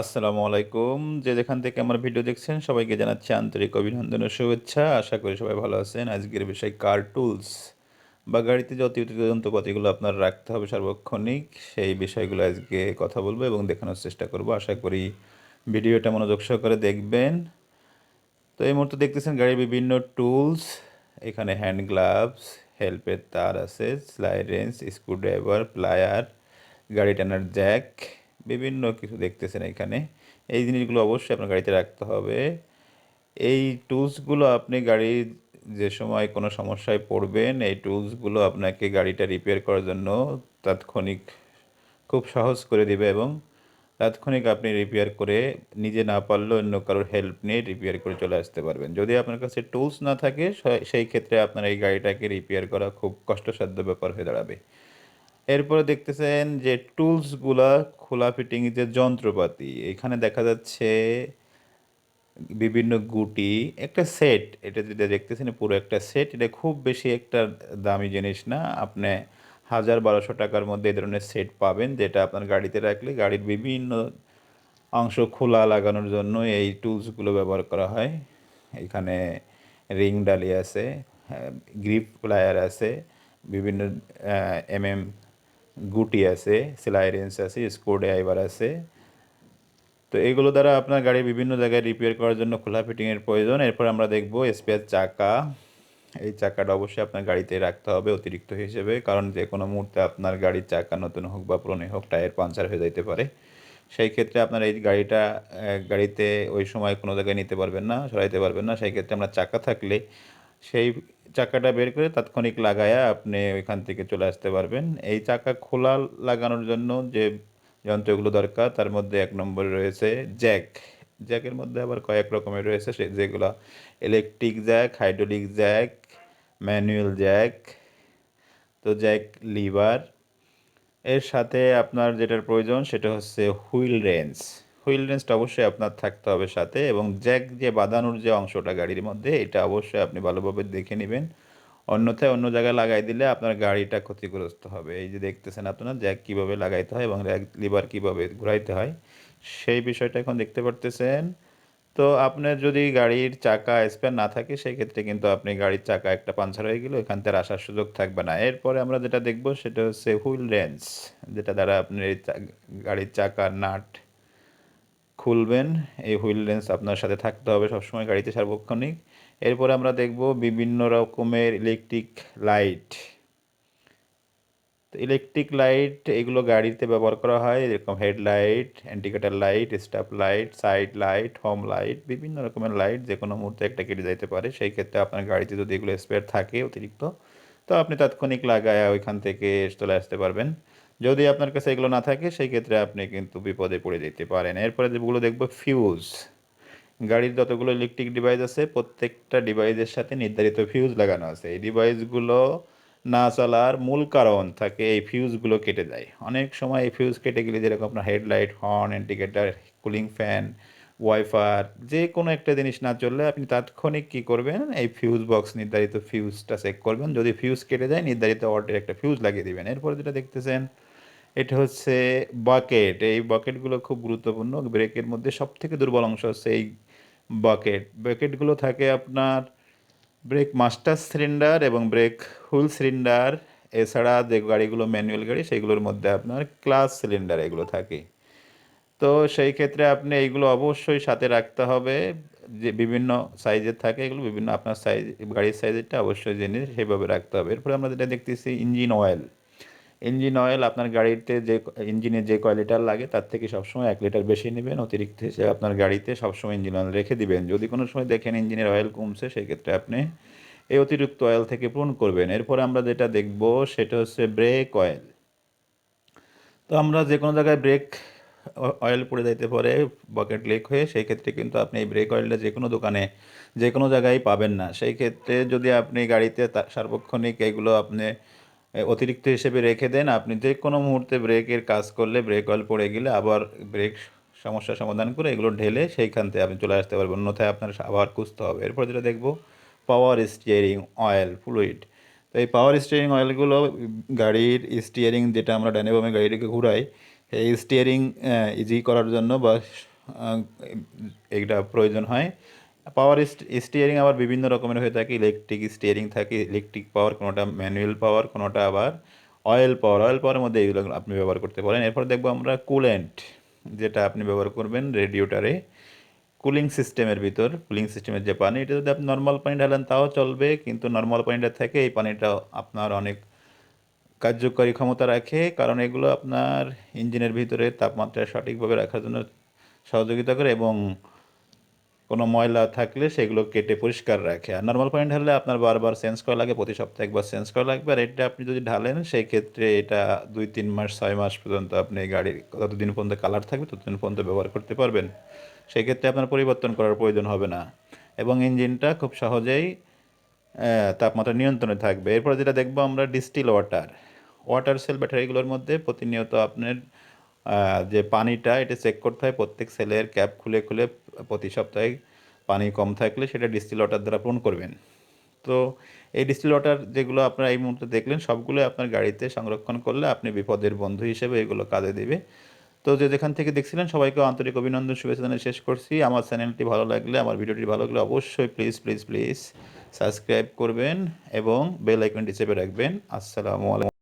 আসসালামু আলাইকুম। যে যেখান থেকে আমার ভিডিও দেখছেন, সবাইকে জানাচ্ছি আন্তরিক অভিনন্দন ও শুভেচ্ছা। আশা করি সবাই ভালো আছেন। আজকের বিষয় কার টুলস বা গাড়িতে যে অতিরিক্ত যন্ত্রপাতিগুলো আপনার রাখতে হবে সার্বক্ষণিক, সেই বিষয়গুলো আজকে কথা বলব এবং দেখানোর চেষ্টা করব। আশা করি ভিডিওটা মনোযোগ সহকারে দেখবেন। তো এই মুহূর্তে দেখতেছেন গাড়ির বিভিন্ন টুলস এখানে হ্যান্ড গ্লাভস হেল্পের তার আছে রেঞ্জ স্ক্রুড্রাইভার প্লায়ার গাড়ি টানার জ্যাক বিভিন্ন কিছু দেখতেছেন এখানে। এই জিনিসগুলো অবশ্যই আপনার গাড়িতে রাখতে হবে। এই টুলসগুলো আপনি গাড়ির যে সময় কোনো সমস্যায় পড়বেন, এই টুলসগুলো আপনাকে গাড়িটা রিপেয়ার করার জন্য তাৎক্ষণিক খুব সহজ করে দেবে এবং তাৎক্ষণিক আপনি রিপেয়ার করে নিজে না পারলেও অন্য কারোর হেল্প নিয়ে রিপেয়ার করে চলে আসতে পারবেন। যদি আপনার কাছে টুলস না থাকে সেই ক্ষেত্রে আপনার এই গাড়িটাকে রিপেয়ার করা খুব কষ্টসাধ্য ব্যাপার হয়ে দাঁড়াবে। এরপরে দেখতেছেন যে টুলসগুলা খোলা ফিটিং যে যন্ত্রপাতি, এখানে দেখা যাচ্ছে বিভিন্ন গুটি, একটা সেট, এটা যেটা দেখতেছেন পুরো একটা সেট, এটা খুব বেশি একটা দামি জিনিস না। আপনি হাজার বারোশো টাকার মধ্যে এই ধরনের সেট পাবেন, যেটা আপনার গাড়িতে রাখলে গাড়ির বিভিন্ন অংশ খোলা লাগানোর জন্য এই টুলসগুলো ব্যবহার করা হয়। এখানে রিং ডালি আছে গ্রিপ প্লায়ার আছে, বিভিন্ন এম এম গুটি আছে, সেলাই রেঞ্জ আছে স্ক্রু ড্রাইভার আছে। তো এগুলো দ্বারা আপনার গাড়ি বিভিন্ন জায়গায় রিপেয়ার করার জন্য খোলা ফিটিংয়ের প্রয়োজন। এরপর আমরা দেখব স্পেয়ার চাকা। এই চাকাটা অবশ্যই আপনার গাড়িতে রাখতে হবে অতিরিক্ত হিসেবে, কারণ যে কোনো মুহূর্তে আপনার গাড়ির চাকা নতুন হোক বা পুরনো হোক, টায়ার পাঞ্চার হয়ে যেতে পারে। সেই ক্ষেত্রে আপনার এই গাড়িটা গাড়িতে ওই সময় কোনো জায়গায় নিতে পারবেন না, সরাইতে পারবেন না। সেই ক্ষেত্রে আমরা চাকা থাকলে সেই চাকাটা বের করে তাৎক্ষণিক লাগায়া আপনি ওইখান থেকে চলে আসতে পারবেন। এই চাকা খোলা লাগানোর জন্য যে যন্ত্রগুলো দরকার, তার মধ্যে এক নম্বরে রয়েছে জ্যাক। জ্যাকের মধ্যে আবার কয়েক রকমের রয়েছে, সে যেগুলো electric jack hydraulic jack manual jack, তো জ্যাক লিভার এর সাথে আপনার যেটার প্রয়োজন সেটা হচ্ছে হুইল রেঞ্জ হুইল রেঞ্জটা অবশ্যই আপনার থাকতে হবে সাথে এবং জ্যাক যে বাঁধানোর যে অংশটা গাড়ির মধ্যে, এটা অবশ্যই আপনি ভালোভাবে দেখে নেবেন। অন্যথায় অন্য জায়গায় লাগাই দিলে আপনার গাড়িটা ক্ষতিগ্রস্ত হবে। এই যে দেখতেছেন আপনারা, জ্যাক কীভাবে লাগাইতে হয় এবং র্যাক লিভার কীভাবে ঘুরাইতে হয়, সেই বিষয়টা এখন দেখতে পারতেছেন। তো আপনার যদি গাড়ির চাকা স্পেয়ার না থাকে, সেই ক্ষেত্রে কিন্তু আপনি গাড়ির চাকা একটা পাঞ্চার হয়ে গেলে এখান থেকে আসার সুযোগ থাকবে না। এরপরে আমরা যেটা দেখব, সেটা হচ্ছে হুইল রেঞ্জ যেটা দ্বারা আপনি এই চা- গাড়ির চাকার নাট খুলবেন, এই হুইল রেঞ্জ আপনার সাথে থাকতে হবে, সবসময় গাড়িতে সার্বক্ষণিক। এরপরে আমরা দেখব বিভিন্ন রকমের ইলেকট্রিক লাইট। তো ইলেকট্রিক লাইট এগুলো গাড়িতে ব্যবহার করা হয়, এরকম headlight indicator light, stop light, side light, home light, বিভিন্ন রকমের লাইট যে কোনো মুহূর্তে একটা কেটে যাইতে পারে। সেই ক্ষেত্রে আপনার গাড়িতে যদি এগুলো স্পেয়ার থাকে অতিরিক্ত, তো আপনি তাৎক্ষণিক লাগায় ওইখান থেকে চলে আসতে পারবেন। যদি আপনার কাছে এগুলো না থাকে, সেই ক্ষেত্রে আপনি কিন্তু বিপদে পড়ে যেতে পারেন। এরপরে যেগুলো দেখব ফিউজ গাড়ির যতগুলো ইলেকট্রিক ডিভাইস আছে, প্রত্যেকটা ডিভাইসের সাথে নির্ধারিত ফিউজ লাগানো আছে। এই ডিভাইসগুলো না চলার মূল কারণ থাকে এই ফিউজগুলো কেটে যায়। অনেক সময় এই ফিউজ কেটে গেলে যেরকম আপনার headlight horn indicator cooling fan wiper যে কোনো একটা জিনিস না চললে আপনি তাৎক্ষণিক কী করবেন, এই ফিউজ বক্স নির্ধারিত ফিউজটা চেক করবেন। যদি ফিউজ কেটে যায়, নির্ধারিত অর্ডারে একটা ফিউজ লাগিয়ে দেবেন। এরপরে যেটা দেখতেছেন এটা হচ্ছে বাকেট এই বাকেটগুলো খুব গুরুত্বপূর্ণ। ব্রেকের মধ্যে সব থেকে দুর্বল অংশ হচ্ছে এই বাকেট বাকেটগুলো থাকে আপনার ব্রেক মাস্টার সিলিন্ডার এবং ব্রেক হুল সিলিন্ডার এছাড়া যে গাড়িগুলো ম্যানুয়াল গাড়ি সেইগুলোর মধ্যে আপনার ক্লাস সিলিন্ডার এগুলো থাকে। তো সেই ক্ষেত্রে আপনি এইগুলো অবশ্যই সাথে রাখতে হবে। যে বিভিন্ন সাইজের থাকে এগুলো, বিভিন্ন আপনার সাইজ গাড়ির সাইজেরটা অবশ্যই জেনে সেভাবে রাখতে হবে। এরপরে আমরা যেটা দেখতেছি ইঞ্জিন অয়েল ইঞ্জিন অয়েল আপনার গাড়িতে যে ইঞ্জিনে যে কয় লিটার লাগে, তার থেকে সবসময় এক লিটার বেশি নেবেন। অতিরিক্ত হিসেবে আপনার গাড়িতে সবসময় ইঞ্জিন অয়েল রেখে দিবেন। যদি কোনো সময় দেখেন ইঞ্জিনের অয়েল কমছে, সেক্ষেত্রে আপনি এই অতিরিক্ত অয়েল থেকে পূরণ করবেন। এরপরে আমরা যেটা দেখব, সেটা হচ্ছে ব্রেক অয়েল তো আমরা যে কোনো জায়গায় ব্রেক অয়েল পড়ে যাইতে পারে বকেট লিক হয়ে সেই ক্ষেত্রে কিন্তু আপনি এই ব্রেক অয়েলটা যে কোনো দোকানে, যে কোনো জায়গায় পাবেন না। সেই ক্ষেত্রে যদি আপনি গাড়িতে সার্বক্ষণিক এগুলো আপনি অতিরিক্ত হিসেবে রেখে দেন। আপনি যে কোনো মুহূর্তে ব্রেকের কাজ করলে ব্রেক অয়েল পড়ে গেলে আবার ব্রেক সমস্যার সমাধান করে এগুলো ঢেলে সেইখান থেকে আপনি চলে আসতে পারবেন। অন্যথায় আপনার আবার খুঁজতে হবে। এরপর যেটা দেখব পাওয়ার স্টিয়ারিং অয়েল ফ্লুইড তো এই পাওয়ার স্টিয়ারিং অয়েলগুলো গাড়ির স্টিয়ারিং যেটা আমরা ডাইনে বামে গাড়িটাকে ঘুরাই, এই স্টিয়ারিং ইজি করার জন্য বা এইটা প্রয়োজন হয়। পাওয়ার স্টিয়ারিং আবার বিভিন্ন রকমের হয়ে থাকে ইলেকট্রিক স্টিয়ারিং থাকে ইলেকট্রিক পাওয়ার কোনোটা ম্যানুয়াল পাওয়ার কোনোটা আবার অয়েল পাওয়ার অয়েল পাওয়ারের মধ্যে এগুলো আপনি ব্যবহার করতে পারেন। এরপর দেখব আমরা কুলেন্ট যেটা আপনি ব্যবহার করবেন রেডিওটারে কুলিং সিস্টেমের ভিতর কুলিং সিস্টেমের যে পানি, এটা যদি আপনি নর্মাল পানি ঢালেন তাও চলবে, কিন্তু নর্মাল পানিটা থেকে এই পানিটা আপনার অনেক কার্যকরী ক্ষমতা রাখে, কারণ এগুলো আপনার ইঞ্জিনের ভিতরে তাপমাত্রা সঠিকভাবে রাখার জন্য সহযোগিতা করে এবং কোনো ময়লা থাকলে সেগুলো কেটে পরিষ্কার রাখে। আর নর্মাল পানি ঢাললে আপনার বারবার চেঞ্জ করা লাগে, প্রতি সপ্তাহে একবার চেঞ্জ করা লাগবে। আর এটা আপনি যদি ঢালেন সেই ক্ষেত্রে এটা দুই, তিন মাস, ছয় মাস পর্যন্ত আপনি গাড়ির ততদিন পর্যন্ত কালার থাকবে, ততদিন পর্যন্ত ব্যবহার করতে পারবেন। সেই ক্ষেত্রে আপনার পরিবর্তন করার প্রয়োজন হবে না। এবং ইঞ্জিনটা খুব সহজেই তাপমাত্রা নিয়ন্ত্রণে থাকবে। এরপর যেটা দেখব আমরা ডিস্টিল ওয়াটার ওয়াটার সেল ব্যাটারিগুলোর মধ্যে প্রতিনিয়ত আপনার যে পানিটা এটা চেক করতে হয়, প্রত্যেক সেলের ক্যাপ খুলে খুলে প্রতি সপ্তাহে পানি কম থাকলে সেটা ডিস্টিল ওয়াটার দ্বারা পূরণ করবেন। তো এই ডিস্টিল ওয়াটার যেগুলো আপনারা এই মুহূর্তে দেখলেন সবগুলো আপনার গাড়িতে সংরক্ষণ করলে আপনি বিপদের বন্ধু হিসেবে এগুলো কাজে দেবে। তো যে যেখান থেকে দেখছিলেন, সবাইকে আন্তরিক অভিনন্দন, শুভেচ্ছা জানিয়ে শেষ করছি। আমার চ্যানেলটি ভালো লাগলে, আমার ভিডিওটি ভালো লাগলে অবশ্যই প্লিজ প্লিজ প্লিজ সাবস্ক্রাইব করবেন এবং বেল আইকনটি চেপে রাখবেন। আসসালামু আলাইকুম।